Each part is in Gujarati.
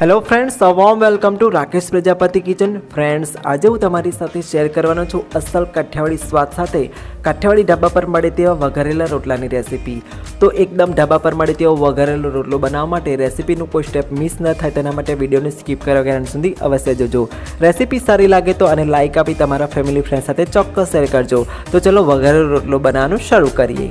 Hello friends વોમ welcome to Rakesh Prajapati kitchen friends આજે હું તમારી સાથે શેર કરવાનો છું અસલ કાઠિયાવાડી સ્વાદ સાથે કાઠિયાવાડી ઢાબા પર મળે તેવા વઘારેલા રોટલાની રેસીપી તો એકદમ ઢાબા પર મળે તેવો વઘારેલો રોટલો બનાવવા માટે રેસીપીનું કોઈ સ્ટેપ મિસ ન થાય તેના માટે વિડીયોને સ્કીપ કર્યા વગર સુધી અવશ્ય જોજો. રેસીપી સારી લાગે તો અને લાઇક આપી તમારા ફેમિલી ફ્રેન્ડ સાથે ચોક્કસ શેર કરજો. તો ચલો વઘારેલો રોટલો બનાવવાનું શરૂ કરીએ.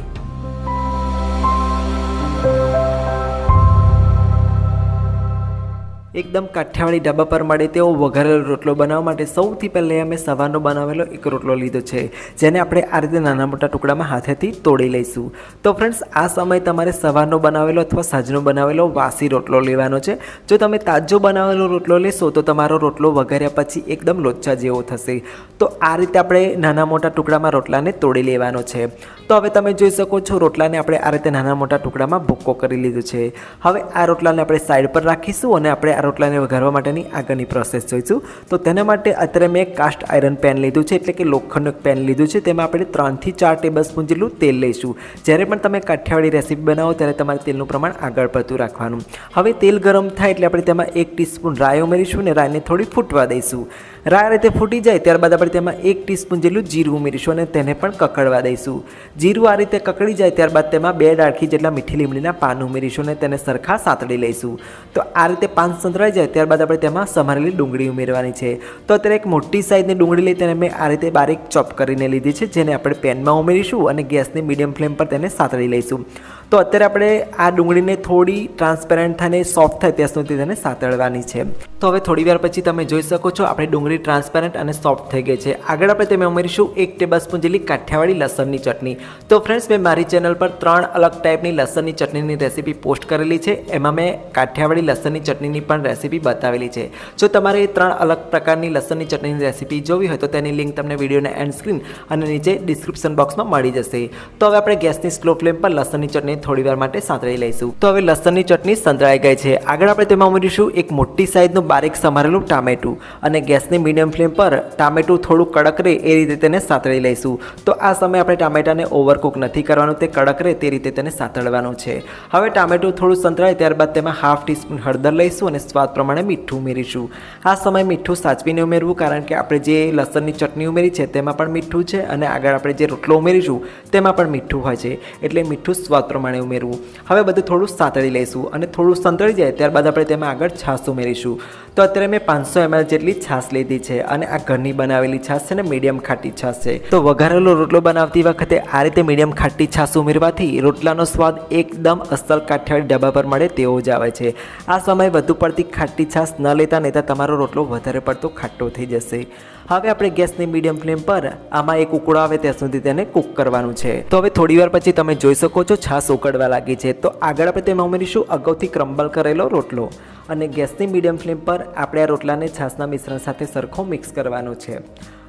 એકદમ કાઠિયાવાડી ઢાબા પર મળે તેવો વઘારેલો રોટલો બનાવવા માટે સૌથી પહેલાં અમે સવારનો બનાવેલો એક રોટલો લીધો છે, જેને આપણે આ રીતે નાના મોટા ટુકડામાં હાથેથી તોડી લઈશું. તો ફ્રેન્ડ્સ આ સમય તમારે સવારનો બનાવેલો અથવા સાંજનો બનાવેલો વાસી રોટલો લેવાનો છે. જો તમે તાજો બનાવેલો રોટલો લેશો, તો તમારો રોટલો વઘાર્યા પછી એકદમ લોચા જેવો થશે. તો આ રીતે આપણે નાના મોટા ટુકડામાં રોટલાને તોડી લેવાનો છે. તો હવે તમે જોઈ શકો છો, રોટલાને આપણે આ રીતે નાના મોટા ટુકડામાં ભૂક્કો કરી લીધું છે. હવે આ રોટલાને આપણે સાઈડ પર રાખીશું અને આપણે આ રોટલાને વઘારવા માટેની આગળની પ્રોસેસ જોઈશું. તો તેના માટે અત્યારે મેં કાસ્ટ આયરન પેન લીધું છે, એટલે કે લોખંડનું પેન લીધું છે. તેમાં આપણે ત્રણથી ચાર ટેબલ સ્પૂન જેટલું તેલ લઈશું. જ્યારે પણ તમે કાઠિયાવાડી રેસીપી બનાવો, ત્યારે તમારે તેલનું પ્રમાણ આગળ પડતું રાખવાનું. હવે તેલ ગરમ થાય એટલે આપણે તેમાં એક ટીસ્પૂન રાઈ ઉમેરીશું અને રાઈને થોડી ફૂટવા દઈશું. આ રીતે ફૂટી જાય, ત્યારબાદ આપણે તેમાં એક ટીસ્પૂન જેટલું જીરું ઉમેરીશું અને તેને પણ કકડવા દઈશું. જીરું આ રીતે કકડી જાય, ત્યારબાદ તેમાં બે ડાળખી જેટલા મીઠી લીમડીના પાન ઉમેરીશું અને તેને સરખા સાતડી લઈશું. તો આ રીતે પાન સંતળાઈ જાય, ત્યારબાદ આપણે તેમાં સમારેલી ડુંગળી ઉમેરવાની છે. તો અત્યારે એક મોટી સાઇઝની ડુંગળી લઈ તેને મેં આ રીતે બારીક ચોપ કરીને લીધી છે, જેને આપણે પેનમાં ઉમેરીશું અને ગેસની મીડિયમ ફ્લેમ પર તેને સાતળી લઈશું. તો અત્યારે આપણે આ ડુંગળીને થોડી ટ્રાન્સપેરન્ટ થાય સોફ્ટ થાય, ત્યાં સુધી તેને સાતળવાની છે. તો હવે થોડી વાર પછી તમે જોઈ શકો છો, આપણે ડુંગળી ટ્રાન્સપેરન્ટ અને સોફ્ટ થઈ ગઈ છે. આગળ આપણે તેમાં ઉમેરીશું એક ટેબલ સ્પૂન જેટલી કાઠિયાવાડી લસણની ચટણી. તો ફ્રેન્ડ્સ મેં મારી ચેનલ પર ત્રણ અલગ ટાઈપની લસણની ચટણીની રેસીપી પોસ્ટ કરેલી છે. એમાં મેં કાઠિયાવાડી લસણની ચટણીની પણ રેસીપી બતાવેલી છે. જો તમારે એ ત્રણ અલગ પ્રકારની લસણની ચટણીની રેસીપી જોવી હોય તો તેની લિંક તમને વિડીયોના એન્ડ સ્ક્રીન અને નીચે ડિસ્ક્રિપ્શન બોક્સમાં મળી જશે. તો હવે આપણે ગેસની સ્લો ફ્લેમ પર લસણની ચટણી થોડી વાર માટે સાંતળી લઈશું. તો હવે લસણની ચટણી સંતળાઈ ગઈ છે. આગળ આપણે તેમાં ઉમેરીશું એક મોટી સાઈઝનું બારીક સમારેલું ટામેટું અને ગેસની મીડિયમ ફ્લેમ પર ટામેટું થોડું કડક રહે એ રીતે તેને સાતળી લઈશું. તો આ સમયે આપણે ટામેટાને ઓવરકુક નથી કરવાનું, તે કડક રહે તે રીતે તેને સાતળવાનું છે. હવે ટામેટું થોડું સંતળાય ત્યારબાદ તેમાં હાફ ટીસ્પૂન હળદર લઈશું અને સ્વાદ પ્રમાણે મીઠું ઉમેરીશું. આ સમયે મીઠું સાચવીને ઉમેરવું, કારણ કે આપણે જે લસણની ચટણી ઉમેરી છે તેમાં પણ મીઠું છે અને આગળ આપણે જે રોટલો ઉમેરીશું તેમાં પણ મીઠું હોય છે. એટલે મીઠું સ્વાદ પ્રમાણે ઉમેરવું. હવે બધું થોડું સાતળી લઈશું અને થોડું સંતળી જાય ત્યારબાદ આપણે તેમાં આગળ છાશ ઉમેરીશું. તો અત્યારે મેં પાંચસો એમએલ જેટલી છાશ લીધી. છે અને આ ઘરની બનાવેલી છાશ છે ને મીડિયમ ખાટી છાશ છે. તો વઘારેલો રોટલો બનાવતી વખતે આ રીતે મીડિયમ ખાટી છાશ ઉમેરવાથી રોટલાનો સ્વાદ એકદમ અસલ કાઠિયાવાડી ઢાબા પર મળે તેવો જ આવે છે. આ સમયે વધુ પડતી ખાટી છાશ ન લેતા નેતા તમારો રોટલો વધારે પડતો ખાટો થઈ જશે. હવે આપણે ગેસની મીડિયમ ફ્લેમ પર આમાં એક ઉકળો આવે ત્યાં સુધી તેને કૂક કરવાનું છે. તો હવે થોડી વાર પછી તમે જોઈ શકો છો છાશ ઉકળવા લાગી છે. તો આગળ આપણે તેમાં ઉમેરીશું અગાઉથી ક્રમ્બલ કરેલો રોટલો. અને ગેસની મીડિયમ ફ્લેમ પર આપણે આ રોટલાને છાશના મિશ્રણ સાથે સરખો મિક્સ કરવાનો છે.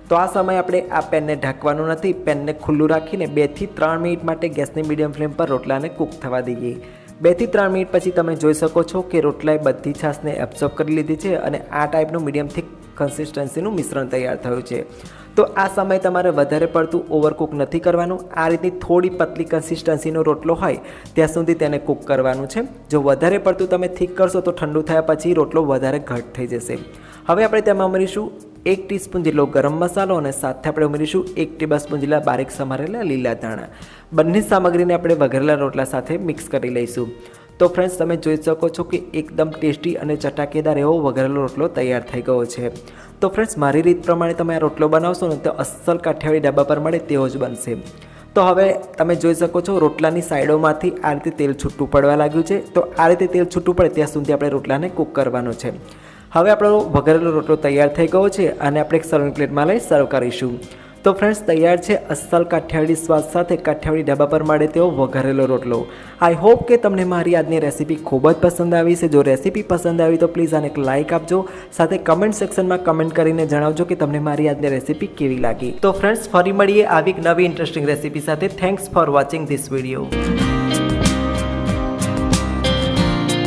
તો આ સમયે આપણે આ પેનને ઢાંકવાનું નથી, પેનને ખુલ્લું રાખીને બેથી ત્રણ મિનિટ માટે ગેસની મીડિયમ ફ્લેમ પર રોટલાને કૂક થવા દઈએ. બેથી ત્રણ મિનિટ પછી તમે જોઈ શકો છો કે રોટલાએ બધી છાશને એબ્સોર્બ કરી લીધી છે અને આ ટાઈપનું મીડિયમ થિક કન્સિસ્ટન્સીનું મિશ્રણ તૈયાર થયું છે. તો આ સમય તમારે વધારે પડતું ઓવરકુક નથી કરવાનું. આ રીતની થોડી પતલી કન્સિસ્ટન્સીનો રોટલો હોય, ત્યાં સુધી તેને કૂક કરવાનું છે. જો વધારે પડતું તમે થીક કરશો તો ઠંડુ થયા પછી રોટલો વધારે ઘટ થઈ જશે. હવે આપણે તેમાં ઉમેરીશું એક ટીસ્પૂન જેટલો ગરમ મસાલો અને સાથે આપણે ઉમેરીશું એક ટેબલ સ્પૂન જેટલા બારીક સમારેલા લીલા ધાણા. બંને સામગ્રીને આપણે વઘરેલા રોટલા સાથે મિક્સ કરી લઈશું. તો ફ્રેન્ડ્સ તમે જોઈ શકો છો કે એકદમ ટેસ્ટી અને ચટાકેદાર એવો વઘારેલો રોટલો તૈયાર થઈ ગયો છે. તો ફ્રેન્ડ્સ મારી રીત પ્રમાણે તમે આ રોટલો બનાવશો ને તો અસલ કાઠિયાવાડી ડાબા પર મળે તેવો જ બનશે. તો હવે તમે જોઈ શકો છો રોટલાની સાઈડોમાંથી આ રીતે તેલ છૂટું પડવા લાગ્યું છે. તો આ રીતે તેલ છૂટું પડે ત્યાં સુધી આપણે રોટલાને કૂક કરવાનો છે. હવે આપણો વઘારેલો રોટલો તૈયાર થઈ ગયો છે અને આપણે એક સર્વિંગ પ્લેટમાં લઈ સર્વ કરીશું. તો ફ્રેન્ડ્સ તૈયાર છે અસલ કાઠિયાવાડી સ્વાદ સાથે કાઠિયાવાડી ઢાબા પર મળે તેવો વઘારેલો રોટલો. આઈ હોપ કે તમને મારી આજની રેસીપી ખૂબ જ પસંદ આવી છે. જો રેસીપી પસંદ આવી તો પ્લીઝ આને એક લાઇક આપજો. સાથે કમેન્ટ સેક્શનમાં કમેન્ટ કરીને જણાવજો કે તમને મારી આજની રેસીપી કેવી લાગી. તો ફ્રેન્ડ્સ ફરી મળીએ આવી નવી ઇન્ટરેસ્ટિંગ રેસીપી સાથે. Thanks for watching this video